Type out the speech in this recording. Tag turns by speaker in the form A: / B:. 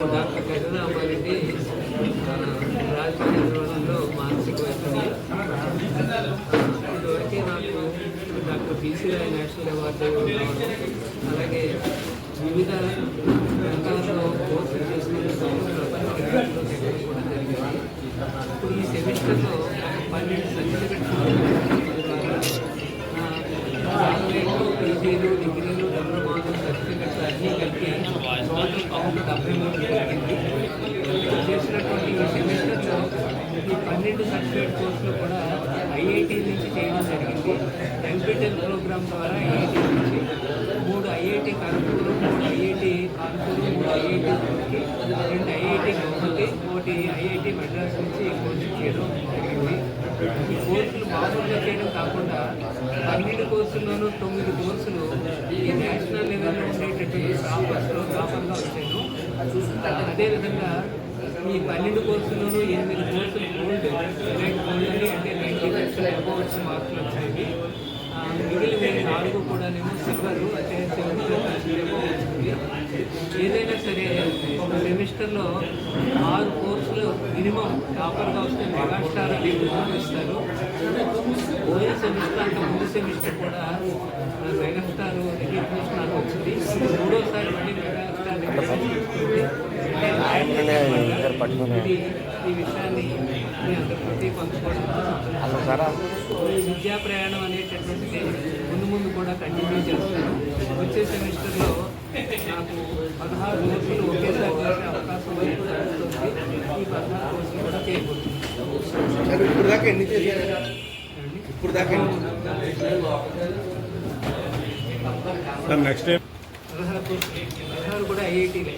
A: Doctor కరుణామారెడ్డి రాజకీయ నిర్వహణలో మానసిక వైద్యులు ఇదివరకే నాకు doctor BC Roy national award రావడం అలాగే వివిధ రంగాల్లో కోర్సులు చేసుకునే ప్రపంచ ఇప్పుడు ఈ సెమిస్టర్లో పన్నెండు సర్టిఫికెట్స్ పన్నెండు సర్టిఫికేట్ కోర్సులు కూడా ఐఐటి నుంచి చేయడం జరిగింది. ఎన్పిటెల్ ప్రోగ్రామ్ ద్వారా ఐఐటి నుంచి మూడు ఐఐటి కాన్పూర్ మూడు ఐఐటి కాన్పూర్ మూడు ఐఐటి రెండు ఐఐటి గౌహతి ఒకటి ఐఐటి మద్రాస్ నుంచి ఈ కోర్సు చేయడం జరిగింది. ఈ కోర్సులు మామూలుగా చేయడం కాకుండా పన్నెండు కోర్సుల్లోనూ తొమ్మిది కోర్సులు ఈ నేషనల్ లెవెల్లో ఉండేటటువంటి టాపర్స్లో టాపర్గా వచ్చాను. అదేవిధంగా ఈ పన్నెండు కోర్సుల్లోనూ ఎనిమిది కోర్సులు గోల్డ్ గోల్డ్ అంటే నైంటీ పర్సెంట్ ఎక్కువ వచ్చిన మార్కులు వచ్చాయి. మిగిలిన నాలుగు కూడానేమో సిల్వర్ అంటే సెవెంటీ పర్సెంట్ వచ్చింది. ఏదైనా సరే ఒక సెమిస్టర్లో ఆరు కోర్సులు మినిమం టాపర్గా వస్తే మెగాస్టార్ అని గుర్తిస్తారు పోయిన సెమిస్టర్ అంటే ముందు సెమిస్టర్ కూడా ఆ, మెగాస్టార్ రికగ్నిషన్ నాకు వచ్చింది. మూడోసారి మళ్ళీ మెగాస్టార్ రికగ్నిషన్ వచ్చింది అంటే
B: ఆయననే ఇద్దరు పట్టుకునే హలో సారా.
A: ఈ విద్యా ప్రయాణం అనేటటువంటిది ముందు ముందు కూడా కంటిన్యూ చేస్తాను వచ్చే సెమిస్టర్లో నాకు పదహారు కోర్సులు ఒకేసారి చేసే అవకాశం ఈ పదహారు కోర్సులు కూడా చేయబోతున్నాను.
C: ఇప్పుడు దాకా ఎన్ని చేశారు? ఇప్పుడు దాకా
D: నెక్స్ట్ టైం
A: పదహారు కోర్సులు. పదహారు కూడా ఐఐటీలే.